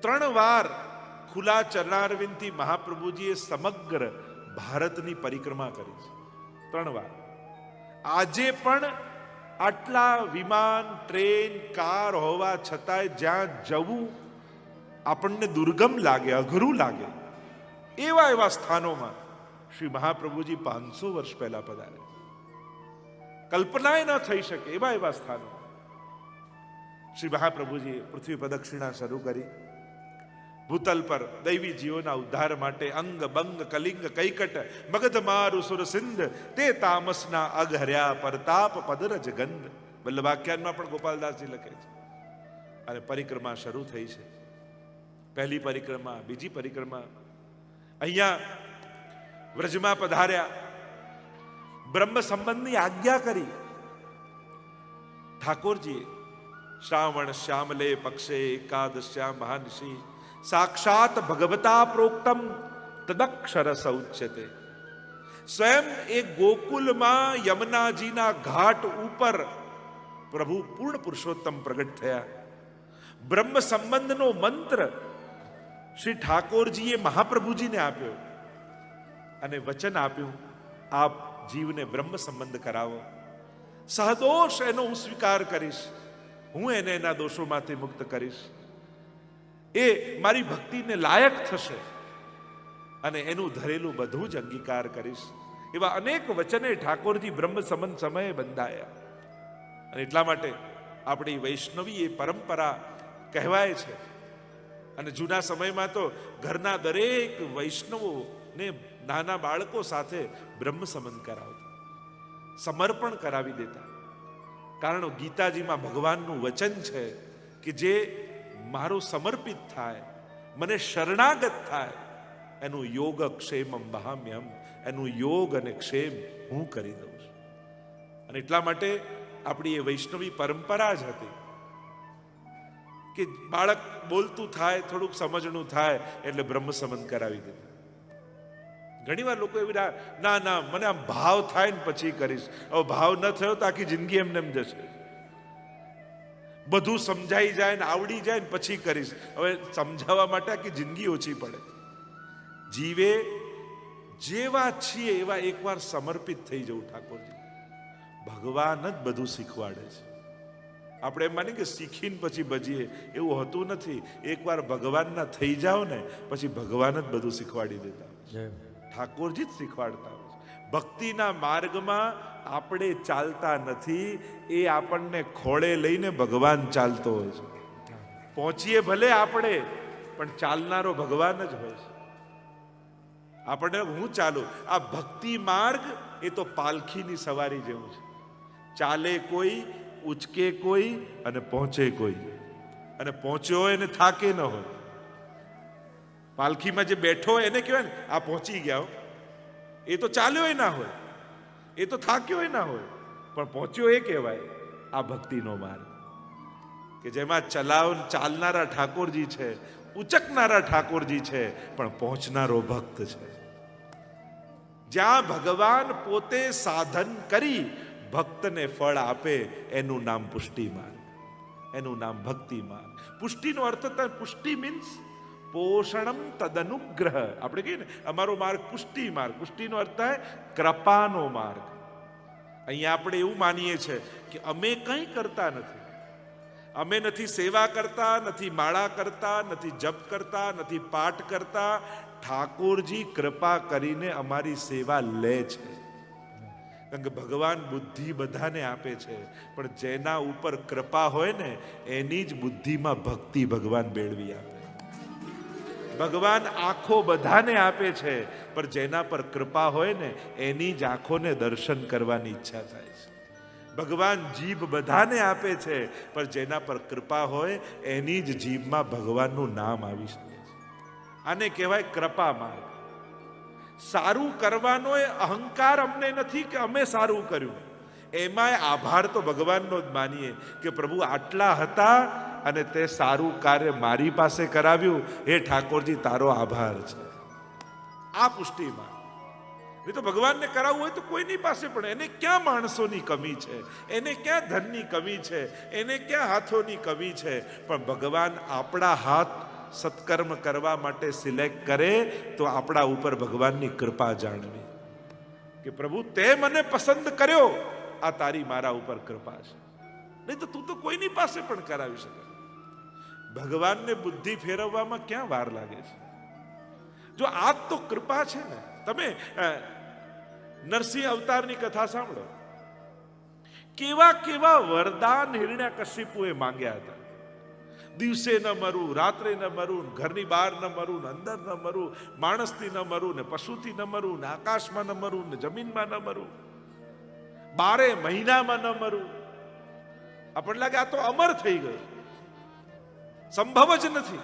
ત્રણ વાર ખુલ્લા ચરણારવિંદથી મહાપ્રભુજીએ સમગ્ર ભારતની પરિક્રમા કરી છે. ત્રણ વાર. આજે પણ આટલા વિમાન, ટ્રેન, કાર હોવા છતાંય જ્યાં જવું આપણને દુર્ગમ લાગે, અઘરું લાગે, એવા એવા સ્થાનોમાં શ્રી મહાપ્રભુજી પાંચસો વર્ષ પહેલા પધારે. કલ્પનાય ન થઈ શકે એવા એવા સ્થાનો શ્રી મહાપ્રભુજીએ પૃથ્વી પ્રદક્ષિણા શરૂ કરી. ભૂતલ પર દૈવી જીવોના ઉદ્ધાર માટે અંગ, બંગ, કલિંગ, કૈકટ મગધ મારુ સુર સિંધ તે તામસના અઘર્યા, પરતાપ, પદરજ, ગંધ. વલ્લભાખ્યાનમાં પણ ગોપાલદાસજી લખે છે. અને પરિક્રમા શરૂ થઈ છે. પહેલી પરિક્રમા, બીજી પરિક્રમા. અહીંયા વ્રજમાં પધાર્યા. બ્રહ્મ સંબંધની આજ્ઞા કરી. ઠાકોરજીએ, શ્રાવણ શ્યામલે પક્ષે એકાદશ્યા મહાનિશી સાક્ષાત ભગવતા પ્રોક્તમ તદક્ષર સૌચ્યતે સ્વયં એ ગોકુલમાં યમુનાજીના ઘાટ ઉપર પ્રભુ પૂર્ણ પુરુષોત્તમ પ્રગટ થયા બ્રહ્મ સંબંધનો મંત્ર શ્રી ઠાકોરજીએ મહાપ્રભુજીને આપ્યો અને વચન આપ્યું આપ જીવને બ્રહ્મ સંબંધ કરાવો સહદોષ એનો હું સ્વીકાર કરીશ હું એને એના દોષોમાંથી મુક્ત કરીશ એ મારી ભક્તિને લાયક થશે. અને એનું ધરેલું બધું જ અંગીકાર કરીશ. એવા અનેક વચને ઠાકોરજી બ્રહ્મ સંબંધ સમયે બંધાયા. અને એટલા માટે આપણી વૈષ્ણવી એ પરંપરા કહેવાય છે. અને જૂના સમયમાં તો ઘરના દરેક વૈષ્ણવોને નાના બાળકો સાથે બ્રહ્મ સંબંધ કરાવતા. સમર્પણ કરાવી દેતા. કારણ ગીતાજીમાં ભગવાનનું વચન છે કે જે મારું સમર્પિત થાય, મને શરણાગત થાય, એનું યોગ ક્ષેમ અંબામ્યમ એનું યોગ અને ક્ષેમ હું કરી દઉં છું. અને એટલા માટે આપણી એ વૈષ્ણવી પરંપરા જ હતી કે બાળક બોલતું થાય, થોડુંક સમજણું થાય, એટલે બ્રહ્મ સંબંધ કરાવી દીધું. ઘણીવાર લોકો એવી ના ના, મને આમ ભાવ થાય ને પછી કરીશ. હવે ભાવ ન થયો તો આખી જિંદગી એમને એમ જશે. બધું સમજાઈ જાય ને આવડી જાય ને પછી કરીશ. હવે સમજાવવા માટે આખી જિંદગી ઓછી પડે. જીવે જેવા છીએ એવા એકવાર સમર્પિત થઈ જવું ઠાકોરજી. ભગવાન જ બધું શીખવાડે છે. આપણે એમ માની કે શીખીને પછી ભજીએ એવું હોતું નથી. એકવાર ભગવાનના થઈ જાઓ ને પછી ભગવાન જ બધું શીખવાડી દેતા. ઠાકોરજી જ શીખવાડતા. ભક્તિના માર્ગમાં આપણે ચાલતા નથી, એ આપણને ખોળે લઈને ભગવાન ચાલતો હોય છે. પહોંચીએ ભલે આપણે, પણ ચાલનારો ભગવાન જ હોય છે. આપણને હું ચાલું? આ ભક્તિ માર્ગ એ તો પાલખીની સવારી જેવું છે. ચાલે કોઈ, ઉચકે કોઈ અને પહોંચે કોઈ. અને પહોંચ્યો હોય ને થાકે ન હોય. પાલખીમાં જે બેઠો હોય એને કહેવાય ને, આ પહોંચી ગયા. એ તો ચાલ્યો ના હોય. એ તો થાક્યો ના હોય. પણ પહોંચ્યો એ કહેવાય, આ ભક્તિનો માર્ગ. કે જેમાં ચલાવ ચાલનારા ઠાકોરજી છે, ઉચકનારા ઠાકોરજી છે, પણ પહોંચનારો ભક્ત છે. જ્યાં ભગવાન પોતે સાધન કરી ભક્તને ફળ આપે, એનું નામ પુષ્ટિ માર્ગ. એનું નામ ભક્તિ માર્ગ. પુષ્ટિનો અર્થ પુષ્ટિ મીન્સ પોષણમ તદનુગ્રહ. આપણે કહીએ ને, અમારો માર્ગ પુષ્ટિ માર્ગ. પુષ્ટિનો અર્થ થાય કૃપાનો માર્ગ. અહીંયા આપણે એવું માનીએ છીએ કે અમે કંઈ કરતા નથી. અમે નથી સેવા કરતા, નથી માળા કરતા, નથી જપ કરતા, નથી પાઠ કરતા. ઠાકોરજી કૃપા કરીને અમારી સેવા લે છે. કારણ કે ભગવાન બુદ્ધિ બધાને આપે છે. પણ જેના ઉપર કૃપા હોય ને, એની જ બુદ્ધિમાં ભક્તિ ભગવાન બેળવી આપે. ભગવાન આંખો બધાને આપે છે, પણ જેના પર કૃપા હોય ને, એની જ આંખોને દર્શન કરવાની ઈચ્છા થાય છે. ભગવાન જીભ બધાને આપે છે, પણ જેના પર કૃપા હોય, એની જ જીભમાં ભગવાનનું નામ આવી શકે છે. આને કહેવાય કૃપા માર્ગ. સારું કરવાનો એ અહંકાર અમને નથી કે અમે સારું કર્યું. એમાંય આભાર તો ભગવાનનો જ માનીએ કે પ્રભુ આટલા હતા અને તે સારું કાર્ય મારી પાસે કરાવ્યું, હે ઠાકોરજી, તારો આભાર છે. આ પુષ્ટિમાં નહીં તો ભગવાનને કરાવવું હોય તો કોઈની પાસે પણ એને ક્યાં માણસોની કમી છે? એને ક્યાં ધનની કમી છે? એને ક્યાં હાથોની કમી છે? પણ ભગવાન આપણા હાથ સત્કર્મ કરવા માટે સિલેક્ટ કરે તો આપણા ઉપર ભગવાનની કૃપા જાણવી. કે પ્રભુ, તે મને પસંદ કર્યો, આ તારી મારા ઉપર કૃપા છે. નહીં તો તું તો કોઈની પાસે પણ કરાવી શકે. ભગવાનને બુદ્ધિ ફેરવવામાં ક્યાં વાર લાગે છે? જો આ તો કૃપા છે ને, તમે નરસિંહ અવતારની કથા સાંભળો. કેવા કેવા વરદાન હિરણ્યા કશ્યપુએ માંગ્યા હતા. દિવસે ન મરું, રાત્રે ન મરું, ઘરની બહાર ન મરું ને અંદર ન મરું, માણસથી ન મરું, ને પશુથી ન મરું, ને આકાશમાં ન મરું, ને જમીનમાં ન મરું. બારે મહિનામાં ન મરું. આપણને લાગે આ તો અમર થઈ ગયું. સંભવ જ નથી.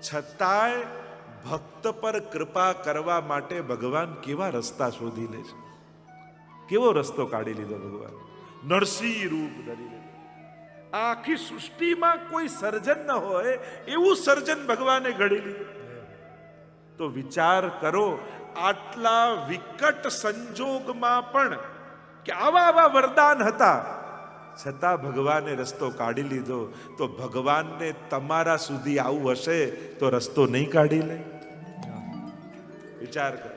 છતાંય ભક્ત પર કૃપા કરવા માટે ભગવાન કેવા રસ્તા શોધી લે છે? કેવો રસ્તો કાઢી લીધો ભગવાન? નરસિંહ રૂપ ધરી લે. આખી સૃષ્ટિમાં કોઈ સર્જન ન હોય, એવું સર્જન ભગવાને ઘડી લીધું. તો વિચાર કરો, આટલા વિકટ સંજોગમાં પણ કે આવા આવા વરદાન હતા છતાં ભગવાને રસ્તો કાઢી લીધો, તો ભગવાનને તમારા સુધી આવું હશે તો રસ્તો નહીં કાઢી લે? વિચાર કરો.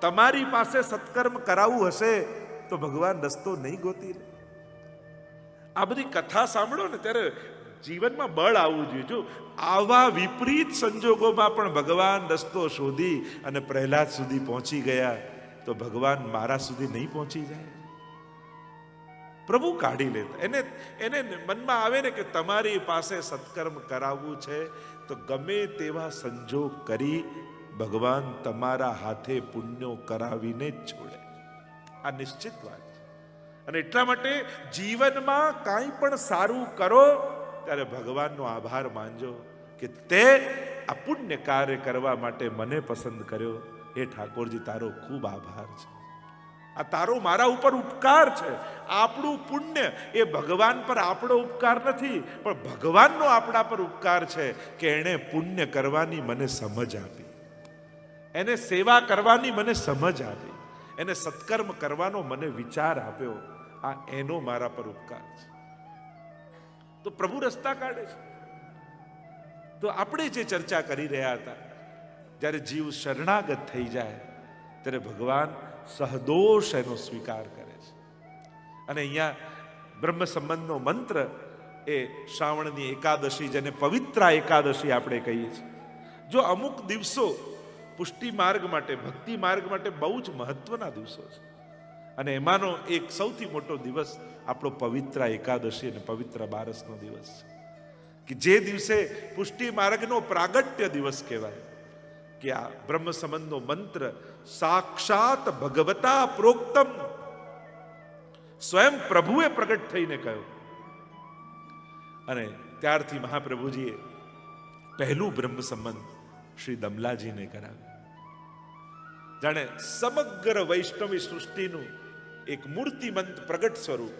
તમારી પાસે સત્કર્મ કરાવવું હશે તો ભગવાન રસ્તો નહીં ગોતી લે. આ બધી કથા સાંભળો ને ત્યારે જીવનમાં બળ આવવું જોઈએ. જો આવા વિપરીત સંજોગોમાં પણ ભગવાન રસ્તો શોધી અને પ્રહલાદ સુધી પહોંચી ગયા, તો ભગવાન મારા સુધી નહીં પહોંચી જાય. પ્રભુ કાઢી લેતા. એને એને મનમાં આવે ને કે તમારી પાસે સત્કર્મ કરાવવું છે, તો ગમે તેવા સંજોગ કરી ભગવાન તમારા હાથે પુણ્યો કરાવીને જ છોડે. આ નિશ્ચિત વાત અને એટલા માટે જીવનમાં કાંઈ પણ સારું કરો, ત્યારે ભગવાનનો આભાર માનજો કે તે આ પુણ્ય કાર્ય કરવા માટે મને પસંદ કર્યો. હે ઠાકોરજી, તારો ખૂબ આભાર છે. આ તારો મારા ઉપર ઉપકાર છે. આપણું પુણ્ય એ ભગવાન પર આપણો ઉપકાર નથી, પણ ભગવાનનો આપણા પર ઉપકાર છે કે એણે પુણ્ય કરવાની મને સમજ આપી. એને સેવા કરવાની મને સમજ આપી. એને સત્કર્મ કરવાનો મને વિચાર આપ્યો. આ એનો મારા પર ઉપકાર છે. તો પ્રભુ રસ્તા કાઢે છે. તો આપણે જે ચર્ચા કરી રહ્યા હતા, જ્યારે જીવ શરણાગત થઈ જાય, ત્યારે ભગવાન સહદોષ એનો સ્વીકાર કરે છે. અને અહીંયા બ્રહ્મ સંબંધનો મંત્ર એ શ્રાવણની એકાદશી જેને પવિત્ર એકાદશી આપણે કહીએ છીએ. જો અમુક દિવસો પુષ્ટિ માર્ગ માટે, ભક્તિ માર્ગ માટે બહુ જ મહત્વના દિવસો છે. અને એમાંનો એક સૌથી મોટો દિવસ આપણો પવિત્ર એકાદશી અને પવિત્ર બારસનો દિવસ છે. કે જે દિવસે પુષ્ટિ માર્ગનો પ્રાગટ્ય દિવસ કહેવાય. કે આ બ્રહ્મ સંબંધનો મંત્ર સાક્ષાત ભગવતા પ્રોક્તમ સ્વયં પ્રભુએ પ્રગટ થઈને કહ્યું અને ત્યારથી મહાપ્રભુજીએ પહેલું બ્રહ્મ સંબંધ શ્રી દમલાજીને કરાવ્યું જાણે સમગ્ર વૈષ્ણવી સૃષ્ટિનું એક મૂર્તિમંત પ્રગટ સ્વરૂપ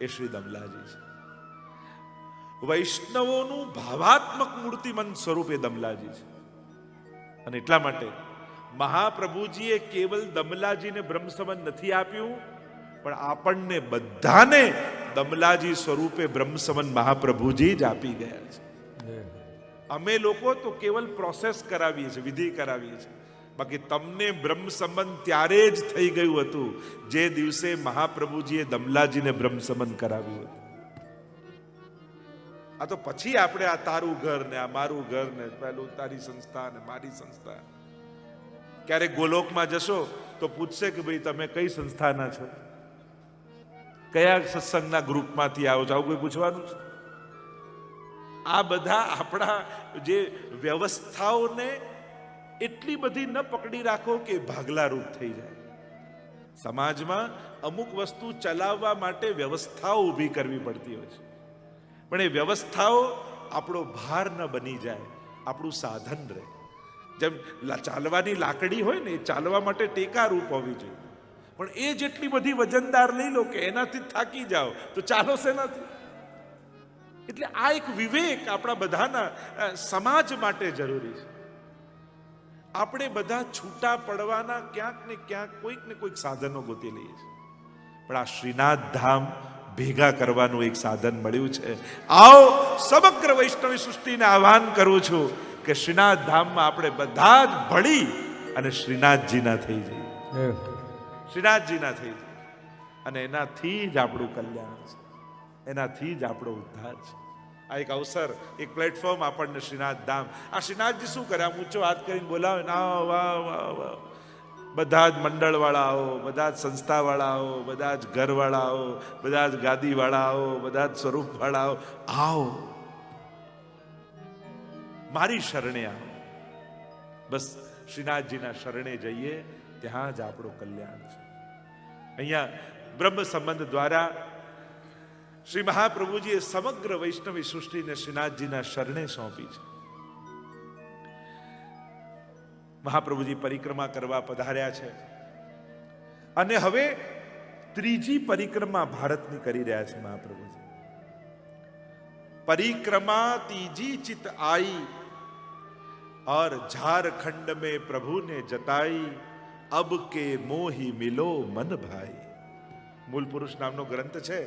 એ શ્રી દમલાજી છે વૈષ્ણવોનું ભાવાત્મક મૂર્તિમંત સ્વરૂપ એ દમલાજી છે અને એટલા માટે મહાપ્રભુજીએ કેવલ દમલાજીને બ્રહ્મસંબંધ નથી આપ્યું, પણ આપણને બધાને દમલાજી સ્વરૂપે બ્રહ્મસંબંધ મહાપ્રભુજી જ આપી ગયા છે. અમે લોકો તો કેવલ પ્રોસેસ કરાવીએ છીએ, વિધિ કરાવીએ છીએ. બાકી તમને બ્રહ્મ ત્યારે જ થઈ ગયું હતું, જે દિવસે મહાપ્રભુજીએ દમલાજીને બ્રહ્મ કરાવ્યું હતું. આ તો પછી આપણે આ તારું ઘર ને, આ મારું ઘર ને પેલું તારી સંસ્થા ને, મારી સંસ્થા. ક્યારેક ગોલોકમાં જશો તો પૂછશે કે ભાઈ, તમે કઈ સંસ્થાના છો? કયા સત્સંગના ગ્રુપમાંથી આવો છો? આવું કોઈ પૂછવાનું છે? આ બધા આપણા જે વ્યવસ્થાઓને એટલી બધી ન પકડી રાખો કે ભાગલારૂપ થઈ જાય. સમાજમાં અમુક વસ્તુ ચલાવવા માટે વ્યવસ્થાઓ ઊભી કરવી પડતી હોય છે. પણ એ વ્યવસ્થાઓ આપણો ભાર ન બની જાય, આપણું સાધન રહે. જેમ ચાલવાની લાકડી હોય ને, એ ચાલવા માટે ટેકા રૂપ હોવી જોઈએ. પણ એ જેટલી બધી વજનદાર લઈ લો કે એનાથી થાકી જાઓ, તો ચાલો શેનાથી? એટલે આ એક વિવેક આપણા બધાના સમાજ માટે જરૂરી છે. આપણે બધા છૂટા પડવાના ક્યાંક ને ક્યાંક કોઈક ને કોઈક સાધનો ગોતી લઈએ છીએ. પણ આ શ્રીનાથ ધામ ભેગા કરવાનું એક સાધન મળ્યું છે. આવો સમગ્ર વૈષ્ણવી સૃષ્ટિને આહ્વાન કરું છું કે શ્રીનાથ ધામમાં આપણે બધા જ ભળી અને શ્રીનાથજીના થઈ જઈએ. શ્રીનાથજીના થઈ જઈએ. અને એનાથી જ આપણું કલ્યાણ છે. એનાથી જ આપણો ઉદ્ધાર છે. આ એક અવસર એક પ્લેટફોર્મ આપણને શ્રીનાથ ધામ આ શ્રીનાથજી શું કરે? આમ ઊંચો હાથ કરીને બોલાવે ના વાહ વાહ વાહ બધા જ મંડળવાળાઓ, બધા જ સંસ્થાવાળાઓ, બધા જ ઘરવાળાઓ, બધા જ ગાદીવાળાઓ, બધા જ સ્વરૂપવાળાઓ, આવો. મારી શરણે આવો. બસ શ્રીનાથજીના શરણે જઈએ, ત્યાં જ આપણું કલ્યાણ છે. અહીંયા બ્રહ્મ સંબંધ દ્વારા શ્રી મહાપ્રભુજીએ સમગ્ર વૈષ્ણવી સૃષ્ટિને શ્રીનાથજીના શરણે સોંપી છે. મહાપ્રભુજી પરિક્રમા કરવા પધાર્યા છે અને હવે ત્રીજી પરિક્રમા ભારતની કરી રહ્યા છે મહાપ્રભુજી परिक्रमा तीजी चित आई और झारखंड में प्रभु ने जताई अब के मोही मिलो મન ભાઈ મૂળ પુરુષ નામનો ગ્રંથ છે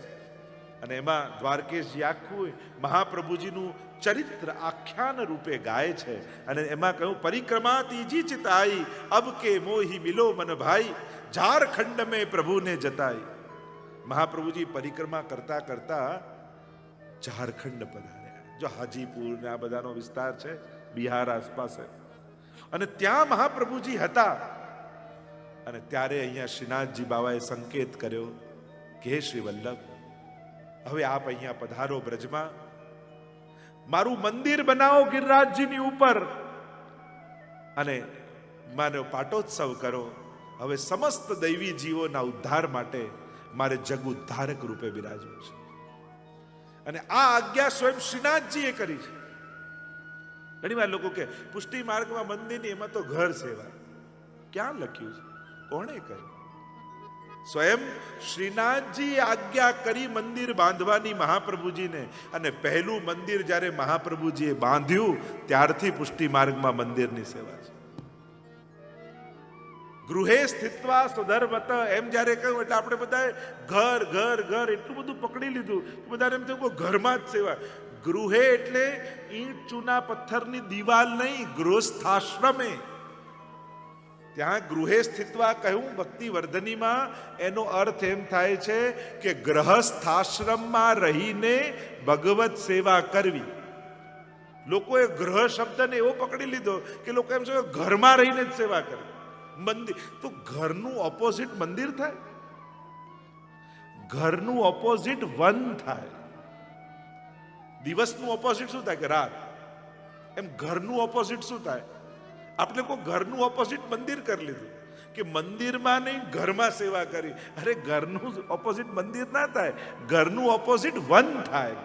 અને એમાં દ્વારકેશજી આખું મહાપ્રભુજીનું ચરિત્ર આખ્યાન રૂપે ગાય છે. અને એમાં કહ્યું, પરિક્રમા તીજી ચિત આઈ અબ કે મોહી મિલો મન ભાઈ, ઝારખંડ મેં પ્રભુને જતાઈ. મહાપ્રભુજી પરિક્રમા કરતા કરતા ઝારખંડ પધાર્યા જો હાજીપુર ને આ બધાનો વિસ્તાર છે, બિહાર આસપાસ. અને ત્યાં મહાપ્રભુજી હતા. અને ત્યારે અહીંયા શ્રીનાથજી બાબાએ સંકેત કર્યો, કે શ્રી વલ્લભ હવે આપ અહીંયા પધારો બ્રજમાં. મારું મંદિર બનાવો ગિરિરાજજીની ઉપર અને માનો પાટોત્સવ કરો. હવે સમસ્ત દૈવી જીવોના ઉદ્ધાર માટે મારે જગ ઉદ્ધારક રૂપે બિરાજવું છે. અને આ આજ્ઞા સ્વયં શ્રીનાથજીએ કરી છે. ઘણી વાર લોકો કે પુષ્ટિ માર્ગમાં મંદિરની એમાં તો ઘર સેવા ક્યાં લખ્યું છે? કોણે કહ્યું સ્વયં શ્રીનાથજી આજ્ઞા કરી મંદિર બાંધવાની મહાપ્રભુજીને. અને પહેલું મંદિર જ્યારે મહાપ્રભુજીએ બાંધ્યું, ત્યારથી પુષ્ટિ માર્ગમાં મંદિરની સેવા છે. ગૃહે સ્થિત્વા સ્વધર્મત, એમ જ્યારે કહ્યું, એટલે આપણે બધા ઘર ઘર ઘર એટલું બધું પકડી લીધું. કે બધાને એમ થયું ઘરમાં જ સેવા. ગૃહે એટલે ઈંટ, ચૂના, પથ્થરની દિવાલ નહીં, ગૃહસ્થાશ્રમે. ત્યાં ગૃહે સ્થિત્વા કહ્યું ભક્તિ વર્ધનીમાં એનો અર્થ એમ થાય છે કે ગ્રહસ્થાશ્રમમાં રહીને ભગવત સેવા કરવી. લોકોએ ગ્રહ શબ્દને એવો પકડી લીધો કે લોકો એમ છે ઘરમાં રહીને જ સેવા કરે. મંદિર, તો ઘરનું ઓપોઝિટ મંદિર થાય? ઘરનું ઓપોઝિટ વન થાય. દિવસનું ઓપોઝિટ શું થાય કે રાત? એમ ઘરનું ઓપોઝિટ શું થાય? આપણે કોઈ ઘરનું ઓપોઝિટ મંદિર કરી લીધું? કે મંદિરમાં નહીં, ઘરમાં સેવા કરી. અરે, ઘરનું ઓપોઝિટ મંદિર ના થાય. ઘરનું ઓપોઝિટ વન થાય.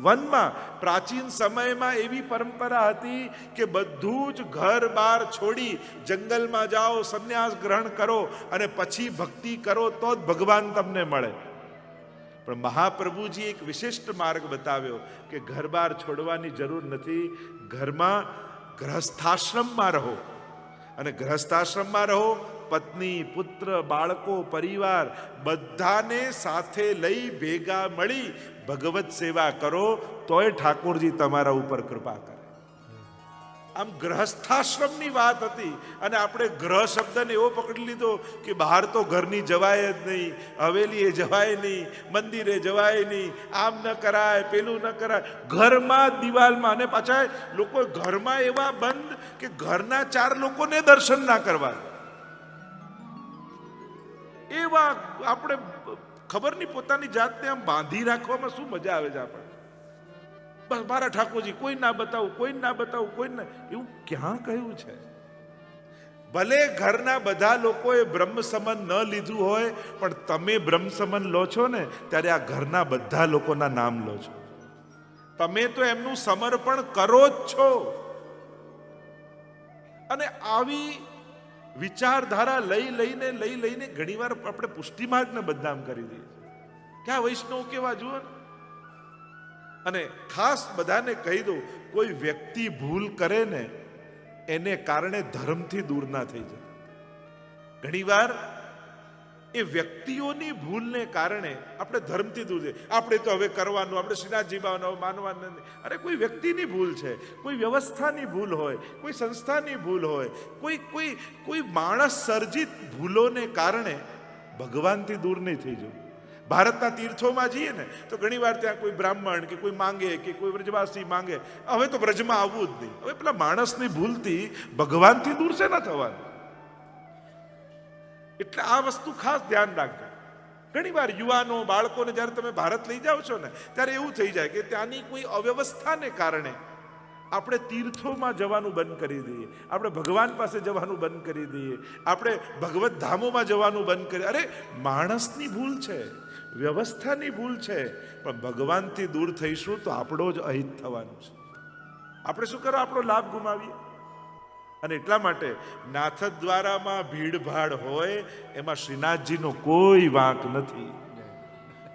વનમાં. પ્રાચીન સમયમાં એવી પરંપરા હતી કે બધું જ ઘર બાર છોડી જંગલમાં જાઓ, સંન્યાસ ગ્રહણ કરો અને પછી ભક્તિ કરો, તો જ ભગવાન તમને મળે. પણ મહાપ્રભુજી એક વિશિષ્ટ માર્ગ બતાવ્યો કે ઘર બાર છોડવાની જરૂર નથી. ઘરમાં ગ્રહસ્થાશ્રમમાં રહો. અને ગ્રહસ્થાશ્રમમાં રહો, પત્ની, પુત્ર, બાળકો, પરિવાર, બધાને સાથે લઈ ભેગા મળી ભગવત સેવા કરો, તોય ઠાકોરજી તમારા ઉપર કૃપા કરે. આમ ગ્રહસ્થાશ્રમની વાત હતી અને આપણે ગ્રહ શબ્દને એવો પકડી લીધો કે બહાર તો ઘરની જવાય જ નહીં, હવેલીએ જવાય નહીં, મંદિરે જવાય નહીં, આમ ન કરાય, પેલું ન કરાય. ઘરમાં દિવાલમાં અને પાછા લોકો ઘરમાં એવા બંધ કે ઘરના ચાર લોકોને દર્શન ના કરવા. એવા આપણે ખબર નહીં પોતાની જાતને આમ બાંધી રાખવામાં શું મજા આવે છે આપણે બસ મારા ઠાકોરજી, કોઈ ના બતાવું, કોઈ ના બતાવું, કોઈ ના એવું ક્યાં કહ્યું છે? ભલે ઘરના બધા લોકોએ બ્રહ્મ સમન ન લીધું હોય, પણ તમે બ્રહ્મ સમન લો છો ને, ત્યારે આ ઘરના બધા લોકોના નામ લો છો. તમે તો એમનું સમર્પણ કરો જ છો. અને આવી વિચારધારા લઈ લઈને લઈ લઈને ઘણીવાર આપણે પુષ્ટિમાર્ગને બદનામ કરી દઈએ ક્યાં વૈષ્ણવ કેવા જુઓ ને? અને ખાસ બધાને કહી દઉં, કોઈ વ્યક્તિ ભૂલ કરે ને, એને કારણે ધર્મથી દૂર ના થઈ જાય. ઘણીવાર એ વ્યક્તિઓની ભૂલને કારણે આપણે ધર્મથી દૂર છે આપણે તો હવે કરવાનું, આપણે શ્રીનાથજી બાબાનો માનવાનું નથી. અરે, કોઈ વ્યક્તિની ભૂલ છે, કોઈ વ્યવસ્થાની ભૂલ હોય, કોઈ સંસ્થાની ભૂલ હોય, કોઈ કોઈ કોઈ માણસ સર્જિત ભૂલોને કારણે ભગવાનથી દૂર નહીં થઈ જવું. ભારતના તીર્થોમાં જઈએ ને, તો ઘણી વાર ત્યાં કોઈ બ્રાહ્મણ કે કોઈ માંગે કે કોઈ વ્રજવાસી માંગે, હવે તો વ્રજમાં આવવું જ નહીં. હવે પેલા માણસની ભૂલથી ભગવાનથી દૂર છે ના થવાનું? એટલે આ વસ્તુ ખાસ ધ્યાન રાખજો. ઘણી વાર યુવાનો, બાળકોને જ્યારે તમે ભારત લઈ જાઓ છો ને, ત્યારે એવું થઈ જાય કે ત્યાંની કોઈ અવ્યવસ્થાને કારણે આપણે તીર્થોમાં જવાનું બંધ કરી દઈએ, આપણે ભગવાન પાસે જવાનું બંધ કરી દઈએ, આપણે ભગવત ધામોમાં જવાનું બંધ કરી, અરે, માણસની ભૂલ છે. વ્યવસ્થાની ભૂલ છે. પણ ભગવાનથી દૂર થઈશું તો આપણો જ અહિત થવાનું છે. આપણે શું કરો? આપણો લાભ ગુમાવીએ. અને એટલા માટે નાથ દ્વારામાં ભીડભાડ હોય, એમાં શ્રીનાથજીનો કોઈ વાંક નથી.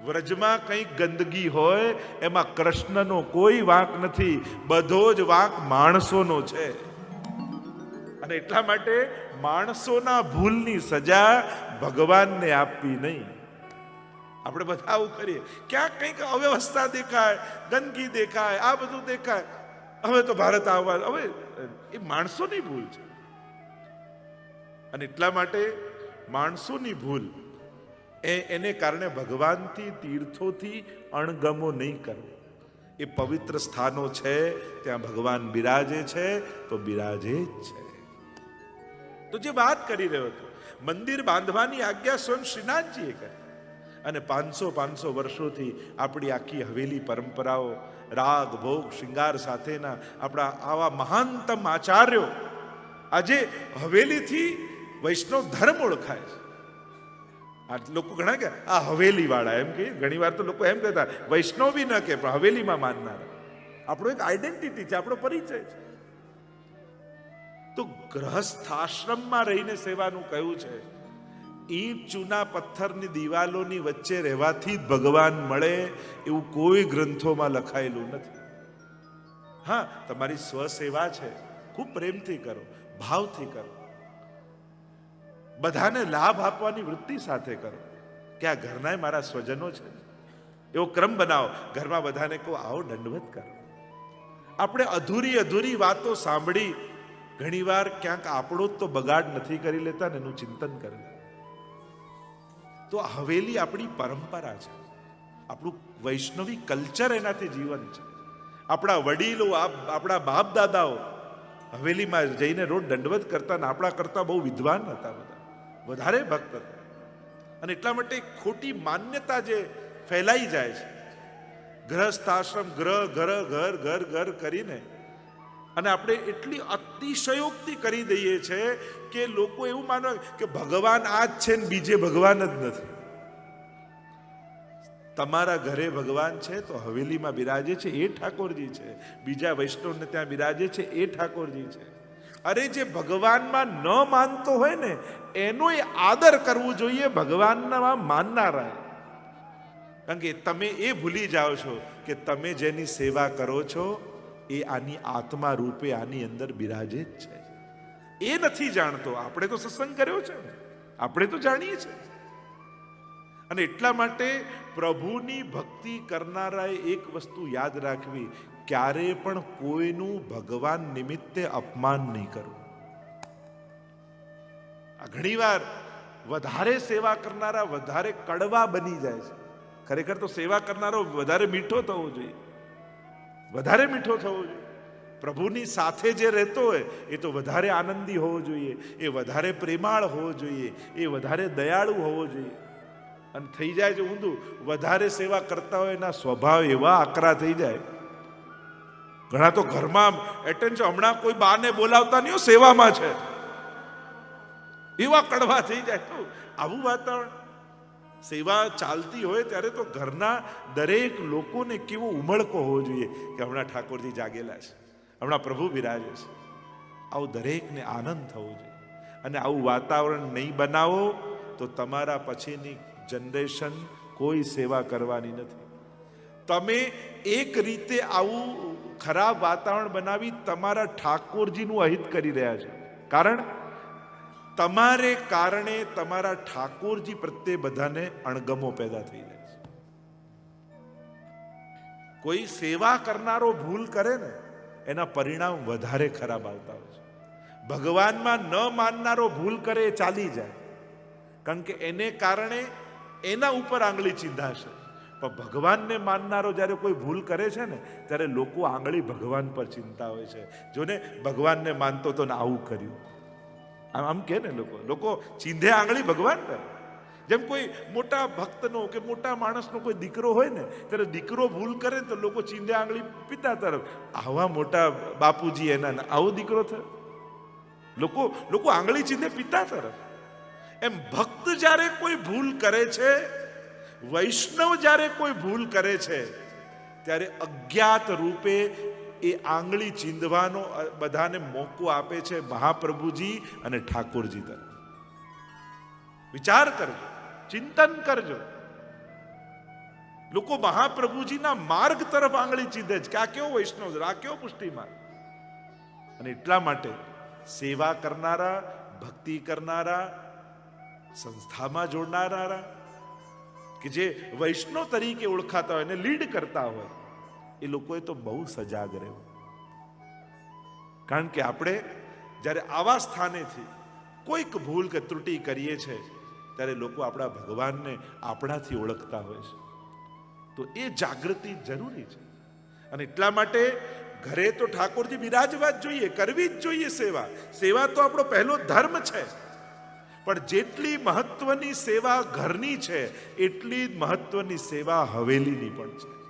વ્રજમાં કંઈક ગંદકી હોય, એમાં કૃષ્ણનો કોઈ વાંક નથી. બધો જ વાંક માણસોનો છે. અને એટલા માટે માણસોના ભૂલની સજા ભગવાનને આપવી નહીં. આપણે બધા આવું કરીએ. ક્યાંક કંઈક અવ્યવસ્થા દેખાય, ગંદકી દેખાય, આ બધું દેખાય. હવે તો ભારત આવવા હવે, એ માણસોની ભૂલ છે. અને એટલા માટે માણસોની ભૂલ એ એને કારણે ભગવાનથી, તીર્થોથી અણગમો નહીં કરવો. એ પવિત્ર સ્થાનો છે, ત્યાં ભગવાન બિરાજે છે, તો બિરાજે જ છે. તો જે વાત કરી રહ્યો હતો, મંદિર બાંધવાની આજ્ઞા સ્વયં શ્રીનાથજીએ કરી. અને પાંચસો પાંચસો વર્ષોથી આપણી આખી હવેલી પરંપરાઓ, રાગ, ભોગ, શૃંગાર સાથેના આપણા આવા મહાનતમ આચાર્યો આજે હવેલીથી વૈષ્ણવ ધર્મ ઓળખાય છે. આ લોકો ઘણા કે, આ હવેલી વાળા એમ કે, ઘણી વાર તો લોકો એમ કહેતા, વૈષ્ણવ ન કે, પણ હવેલીમાં માનનાર. આપણો એક આઈડેન્ટિટી છે, આપણો પરિચય છે. તો ગ્રહસ્થ આશ્રમમાં રહીને સેવાનું કયું છે? ઈટ ચૂના પથ્થરની દિવાલોની વચ્ચે રહેવાથી જ ભગવાન મળે એવું કોઈ ગ્રંથોમાં લખાયેલું નથી. હા, તમારી સ્વસેવા છે. ખૂબ પ્રેમથી કરો, ભાવથી કરો. બધાને લાભ આપવાની વૃત્તિ સાથે કરો. કે આ ઘરના મારા સ્વજનો છે. એવો ક્રમ બનાવો, ઘરમાં બધાને કહો, આવો દંડવત કરો. આપણે અધૂરી અધૂરી વાતો સાંભળી ઘણીવાર ક્યાંક આપણો જ તો બગાડ નથી કરી લેતા ને એનું ચિંતન કરે તો હવેલી આપણી પરંપરા છે. આપણું વૈષ્ણવી કલ્ચર એનાથી જીવન છે. આપણા વડીલો, આપ- આપણા બાપ દાદાઓ હવેલીમાં જઈને રોજ દંડવત કરતા ને આપણા કરતા બહુ વિદ્વાન હતા બધા. વધારે ભક્ત હતા. અને એટલા માટે ખોટી માન્યતા જે ફેલાઈ જાય છે. ગ્રહસ્થ આશ્રમ ગ્રહ, ઘર ઘર ઘર ઘર કરીને અને આપણે એટલી અતિશયોક્તિ કરી દઈએ છે કે લોકો એવું માનો કે ભગવાન આ જ છે ને બીજે ભગવાન જ નથી. તમારા ઘરે ભગવાન છે તો હવેલીમાં બિરાજે છે, એ ઠાકોરજી છે. બીજા વૈષ્ણવને ત્યાં બિરાજે છે, એ ઠાકોરજી છે. અરે જે ભગવાનમાં ન માનતો હોય ને, એનો એ આદર કરવું જોઈએ ભગવાનના માનનારા. કારણ કે તમે એ ભૂલી જાઓ છો કે તમે જેની સેવા કરો છો એ આની આત્મા રૂપે આની અંદર બિરાજે જ છે. એ નથી જાણતો. આપણે તો સત્સંગ કર્યો છે આપણે તો જાણીએ છીએ. અને એટલા માટે પ્રભુની ભક્તિ કરનારાએ એક વસ્તુ યાદ રાખવી. ક્યારે પણ કોઈનું ભગવાન નિમિત્તે અપમાન નહીં કરવું. ઘણીવાર વધારે સેવા કરનારા વધારે કડવા બની જાય છે. ખરેખર તો સેવા કરનારો વધારે મીઠો થવો જોઈએ. વધારે મીઠો થવો જોઈએ. પ્રભુની સાથે જે રહેતો હોય, એ તો વધારે આનંદી હોવો જોઈએ, એ વધારે પ્રેમાળ હોવો જોઈએ, એ વધારે દયાળુ હોવો જોઈએ. અને થઈ જાય છે ઊંધું, વધારે સેવા કરતા હોય એના સ્વભાવ એવા આકરા થઈ જાય. ઘણા તો ઘરમાં એટેન્શન હમણાં કોઈ બાને બોલાવતા નહીં સેવામાં છે. એવા કડવા થઈ જાય. તો આવું વાતાવરણ સેવા ચાલતી હોય ત્યારે તો ઘરના દરેક લોકોને કેવો ઉમળકો હોવો જોઈએ કે હમણાં ઠાકોરજી જાગેલા છે, હમણાં પ્રભુ બિરાજે છે. આવું દરેકને આનંદ થવો જોઈએ. અને આવું વાતાવરણ નહીં બનાવો તો તમારા પછીની જનરેશન કોઈ સેવા કરવાની નથી. તમે એક રીતે આવું ખરાબ વાતાવરણ બનાવી તમારા ઠાકોરજીનું અહિત કરી રહ્યા છો. કારણ તમારે કારણે તમારા ઠાકોરજી પ્રત્યે બધાને અણગમો પેદા થઈ જાય છે. કોઈ સેવા કરનારો ભૂલ કરે ને, એના પરિણામ વધારે ખરાબ આવતા હોય છે. ભગવાનમાં ન માનનારો ભૂલ કરે એ ચાલી જાય. કારણ કે એને કારણે એના ઉપર આંગળી ચીંધાશે. પણ ભગવાનને માનનારો જ્યારે કોઈ ભૂલ કરે છે ને, ત્યારે લોકો આંગળી ભગવાન પર ચિંતા હોય છે. જોને, ભગવાનને માનતો તો ને આવું કર્યું. આમ કે ને લોકો. લોકો ચીંધે આંગળી ભગવાન પર. જેમ કોઈ મોટા ભક્તનો કે મોટા માણસનો કોઈ દીકરો હોય ને, ત્યારે દીકરો ભૂલ કરે તો લોકો ચીંધે આંગળી પિતા તરફ. આવા મોટા બાપુજી એના આવો દીકરો થયો. લોકો લોકો આંગળી ચીંધે પિતા તરફ. એમ ભક્ત જ્યારે કોઈ ભૂલ કરે છે, વૈષ્ણવ જ્યારે કોઈ ભૂલ કરે છે, ત્યારે અજ્ઞાત રૂપે એ આંગળી ચીંધવાનો બધાને મોકો આપે છે મહાપ્રભુજી અને ઠાકોરજી તરફ. વિચાર કરજો, ચિંતન કરજો. લોકો મહાપ્રભુજીના માર્ગ તરફ આંગળી ચીંધે છે. કે આ કેવો વૈષ્ણવ આ કેવો પુષ્ટિ અને એટલા માટે સેવા કરનારા, ભક્તિ કરનારા, સંસ્થામાં જોડનારા, કે જે વૈષ્ણવ તરીકે ઓળખાતા હોય એને લીડ કરતા હોય એ લોકોએ તો બહુ સજાગ રહેવું કારણ કે આપણે જ્યારે આવા સ્થાનેથી કોઈક ભૂલ કે ત્રુટિ કરીએ છીએ ત્યારે લોકો આપણા ભગવાનને આપણાથી ઓળખતા હોય છે. તો એ જાગૃતિ જરૂરી છે. અને એટલા માટે ઘરે તો ઠાકોરજી બિરાજવા જ જોઈએ, કરવી જ જોઈએ સેવા. સેવા તો આપણો પહેલો ધર્મ છે. પણ જેટલી મહત્વની સેવા ઘરની છે, એટલી જ મહત્વની સેવા હવેલીની પણ છે.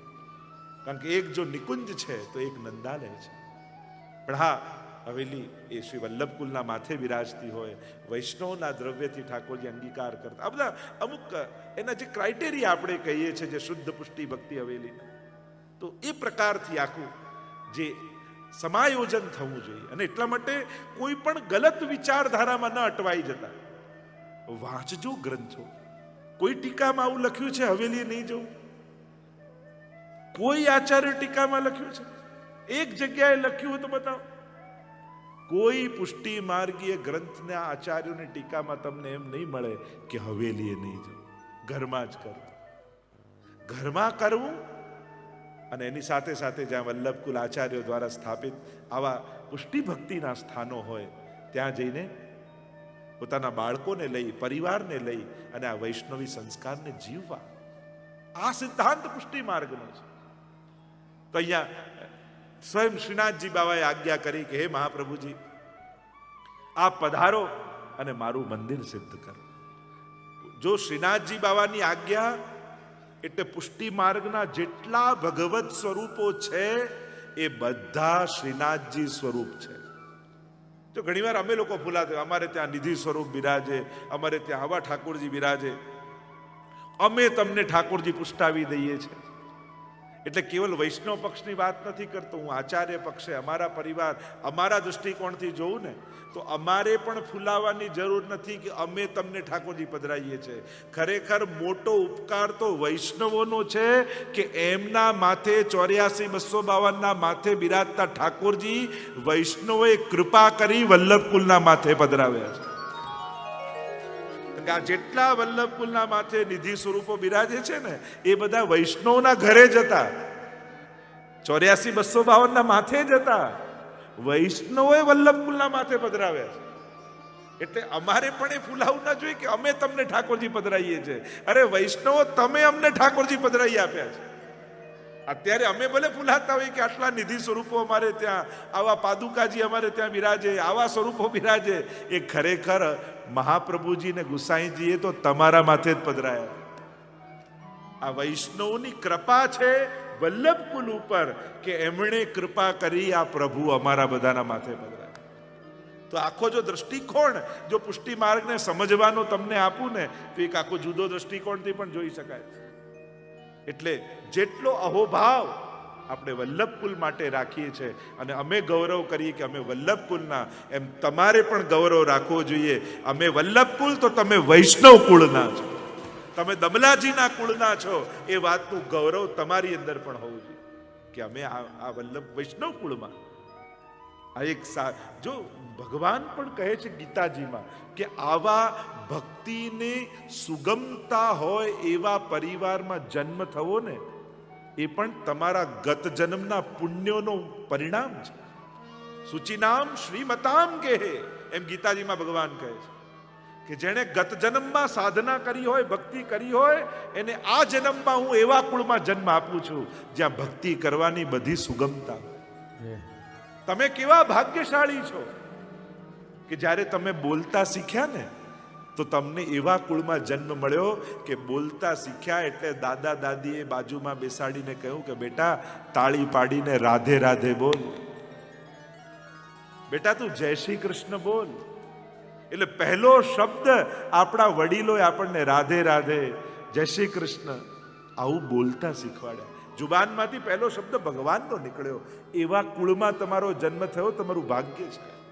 કારણ કે એક જો નિકુંજ છે, તો એક નંદાલય છે. પણ હા, હવેલી એ શ્રી વલ્લભકુલના માથે બિરાજતી હોય, વૈષ્ણવના દ્રવ્યથી ઠાકોરજી અંગીકાર કરતા. બધા અમુક, એના જે ક્રાઇટેરિયા આપણે કહીએ છીએ, જે શુદ્ધ પુષ્ટિ ભક્તિ હવેલી તો એ પ્રકારથી આખું જે સમાયોજન થવું જોઈએ. અને એટલા માટે કોઈ પણ ગલત વિચારધારામાં ન અટવાઈ જતા. વાંચજો ગ્રંથો. કોઈ ટીકામાં આવું લખ્યું છે, હવેલીએ નહીં જવું? કોઈ આચાર્ય ટીકામાં લખ્યું છે? એક જગ્યાએ લખ્યું હોય તો બતાવો. કોઈ પુષ્ટિ માર્ગીય ગ્રંથના આચાર્યોની ટીકામાં તમને એમ નહીં મળે કે હવેલીએ નહીં જવું ઘરમાં જ કરવું ઘરમાં કરવું અને એની સાથે સાથે જ્યાં વલ્લભકુલ આચાર્યો દ્વારા સ્થાપિત આવા પુષ્ટિ ભક્તિના સ્થાનો હોય, ત્યાં જઈને પોતાના બાળકોને લઈ, પરિવારને લઈ અને આ વૈષ્ણવી સંસ્કારને જીવવા. આ સિદ્ધાંત પુષ્ટિ માર્ગનો છે. તો અહીંયા સ્વયં શ્રીનાથજી બાબાએ આજ્ઞા કરી કે હે મહાપ્રભુજી આ પધારો અને મારું મંદિર સિદ્ધ કરો. જો શ્રીનાથજી બાબાની આજ્ઞા એટલે પુષ્ટિ માર્ગના જેટલા ભગવત સ્વરૂપો છે, એ બધા શ્રીનાથજી સ્વરૂપ છે. જો ઘણીવાર અમે લોકો ભૂલાते અમારે ત્યાં નિધિ સ્વરૂપ બિરાજે, અમારે ત્યાં આવા ઠાકોરજી બિરાજે, અમે તમને ઠાકોરજી પુષ્ટાવી દઈએ છીએ. એટલે કેવલ વૈષ્ણવ પક્ષની વાત નથી કરતો, હું આચાર્ય પક્ષે અમારા પરિવાર, અમારા દૃષ્ટિકોણથી જોઉં ને, તો અમારે પણ ફૂલાવાની જરૂર નથી કે અમે તમને ઠાકોરજી પધરાઈએ છીએ ખરેખર મોટો ઉપકાર તો વૈષ્ણવોનો છે કે એમના માથે ચોર્યાસી બસો બાવનના માથે બિરાજતા ઠાકોરજી વૈષ્ણવોએ કૃપા કરી વલ્લભકુલના માથે પધરાવ્યા છે. જેટલા વલ્લભકુલના માથે નિધિ સ્વરૂપો બિરાજે છે ને, એ બધા વૈષ્ણવના ઘરે જ હતા ચોર્યાસી બસો બાવનના માથે જ હતા વૈષ્ણવોએ વલ્લભકુલના માથે પધરાવ્યા છે. એટલે અમારે પણ એ ફૂલાવું ના જોઈએ કે અમે તમને ઠાકોરજી પધરાઈએ છીએ અરે વૈષ્ણવો, તમે અમને ઠાકોરજી પધરાઈ આપ્યા છે. અત્યારે અમે ભલે ફૂલાતા હોય કે આટલા નિધિ સ્વરૂપો અમારે ત્યાં, આવા પાદુકાજી અમારે ત્યાં બિરાજે, આવા સ્વરૂપો બિરાજે. એ ખરેખર મહાપ્રભુજી ને ગુસાઈજીએ તો તમારા માથે જ પધરાયા. આ વૈષ્ણવની કૃપા છે વલ્લભકુલ ઉપર કે એમણે કૃપા કરી આ પ્રભુ અમારા બધાના માથે પધરાયા. તો આખો જો દ્રષ્ટિકોણ જો પુષ્ટિ માર્ગને સમજવાનો તમને આપું ને, તો એક આખો જુદો દ્રષ્ટિકોણથી પણ જોઈ શકાય એટલે જેટલો અહોભાવ આપણે વલ્લભકુલ માટે રાખીએ છીએ. અને અમે ગૌરવ કરીએ કે અમે વલ્લભકુલના. એમ તમારે પણ ગૌરવ રાખવો જોઈએ. અમે વલ્લભકુલ તો તમે વૈષ્ણવ કુળના છો. તમે દમલાજીના કુળના છો. એ વાતનું ગૌરવ તમારી અંદર પણ હોવું જોઈએ કે અમે આ વલ્લભ વૈષ્ણવ કુળમાં આ એક જો ભગવાન પણ કહે છે ગીતાજીમાં કે આવા ભક્તિને સુગમતા હોય એવા પરિવારમાં જન્મ થવો ને એ પણ તમારા ગત જન્મના પુણ્યોનું પરિણામ છે. સૂચિનામ શ્રીમતામ કે એમ ગીતાજીમાં ભગવાન કહે છે કે જેણે ગત જન્મમાં સાધના કરી હોય ભક્તિ કરી હોય એને આ જન્મમાં હું એવા કુળમાં જન્મ આપું છું જ્યાં ભક્તિ કરવાની બધી સુગમતા તમે કેવા ભાગ્યશાળી છો કે જ્યારે તમે બોલતા શીખ્યા ને તો તમને એવા કુળમાં જન્મ મળ્યો કે બોલતા શીખ્યા એટલે દાદા દાદીએ બાજુમાં બેસાડીને કહ્યું કે, બેટા, તાળી પાડીને રાધે રાધે બોલ. બેટા, તું જય શ્રી કૃષ્ણ બોલ. એટલે પહેલો શબ્દ આપણા વડીલોએ આપણને રાધે રાધે, જય શ્રી કૃષ્ણ. આવું બોલતા શીખવાડ્યા. જુબાનમાંથી પહેલો શબ્દ ભગવાનનો નીકળ્યો. એવા કુળમાં તમારો જન્મ થયો, તમારું ભાગ્ય છે.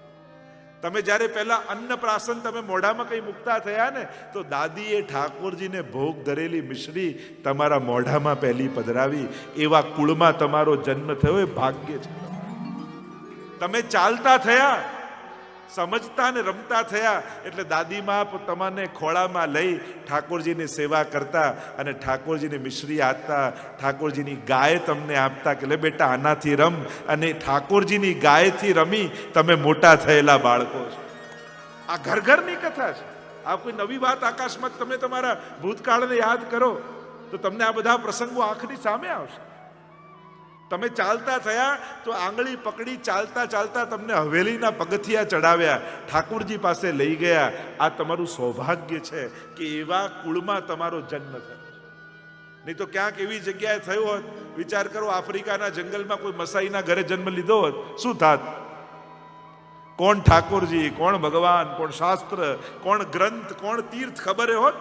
તમે જ્યારે પહેલાં અન્નપ્રાસન તમે મોઢામાં કંઈ મૂકતા થયા ને, તો દાદીએ ઠાકોરજીને ભોગ ધરેલી મિશ્રી તમારા મોઢામાં પહેલી પધરાવી. એવા કુળમાં તમારો જન્મ થયો એ ભાગ્ય છે. તમે ચાલતા થયા સમજતા ને રમતા થયા એટલે દાદીમાં તમને ખોળામાં લઈ ઠાકોરજીની સેવા કરતા અને ઠાકોરજીની મિશ્રી આપતા. ઠાકોરજીની ગાય તમને આપતા કે લે બેટા, આનાથી રમ. અને ઠાકોરજીની ગાયથી રમી તમે મોટા થયેલા બાળકો છો. આ ઘર ઘરની કથા છે. આ કોઈ નવી વાત આકાશમાં તમે તમારા ભૂતકાળને યાદ કરો તો તમને આ બધા પ્રસંગો આંખની સામે આવશે. તમે ચાલતા થયા તો આંગળી પકડી ચાલતા ચાલતા તમને હવેલીના પગથિયા ચડાવ્યા. ઠાકુરજી પાસે લઈ ગયા. આ તમારું સૌભાગ્ય છે કે એવા કુળમાં તમારો જન્મ થયો. નહીં તો ક્યાંક એવી જગ્યાએ થયો હોત, વિચાર કરો આફ્રિકાના જંગલમાં કોઈ મસાઈના ઘરે જન્મ લીધો હોત, શું થાત? કોણ ઠાકોરજી? કોણ ભગવાન? કોણ શાસ્ત્ર? કોણ ગ્રંથ? કોણ તીર્થ ખબર હોત?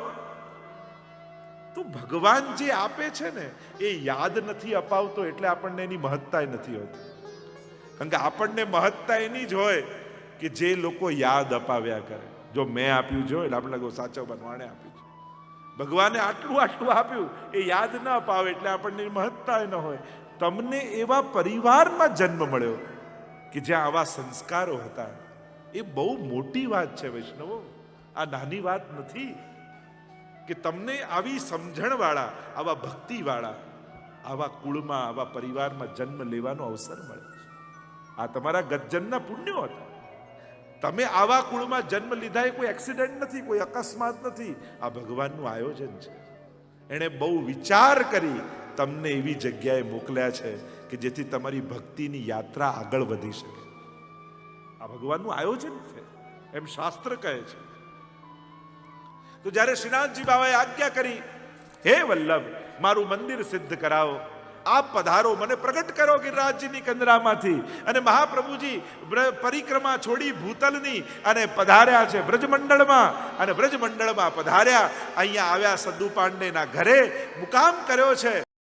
તો ભગવાન જે આપે છે ને, એ યાદ નથી અપાવતો એટલે આપણને એની મહત્તા નથી હોતી. કારણ કે આપણને મહત્તા એની જ હોય કે જે લોકો યાદ અપાવ્યા કરે. જો મેં આપ્યું જો એટલે આપણે લાગો સાચો બનવાણે આપ્યું છે. ભગવાને આટલું આટલું આપ્યું, એ યાદ ન અપાવે એટલે આપણને મહત્તા ન હોય. તમને એવા પરિવારમાં જન્મ મળ્યો કે જ્યાં આવા સંસ્કારો હતા. એ બહુ મોટી વાત છે, વૈષ્ણવો. આ નાની વાત નથી. કે તમને આવી સમજણવાળા, આવા ભક્તિવાળા, આવા કુળમાં, આવા પરિવારમાં જન્મ લેવાનો અવસર મળે છે. આ તમારા ગજ્જનના પુણ્યો હતા. તમે આવા કુળમાં જન્મ લીધા એ કોઈ એક્સિડન્ટ નથી, કોઈ અકસ્માત નથી. આ ભગવાનનું આયોજન છે. એણે બહુ વિચાર કરી તમને એવી જગ્યાએ મોકલ્યા છે કે જેથી તમારી ભક્તિની યાત્રા આગળ વધી શકે. આ ભગવાનનું આયોજન છે. એમ શાસ્ત્ર કહે છે. તો જ્યારે શ્રીનાથજી બાબાએ આજ્ઞા કરી, હે વલ્લભ, મારું મંદિર સિદ્ધ કરાવો. આપ પધારો, મને પ્રગટ કરો ગિરિરાજજીની કંદરામાંથી. અને મહાપ્રભુજી પરિક્રમા છોડી ભૂતલની અને પધાર્યા છે બ્રજમંડળમાં. અને બ્રજમંડળમાં પધાર્યા, અહીંયા આવ્યા સદ્દુ પાંડેના ઘરે મુકામ કર્યો છે.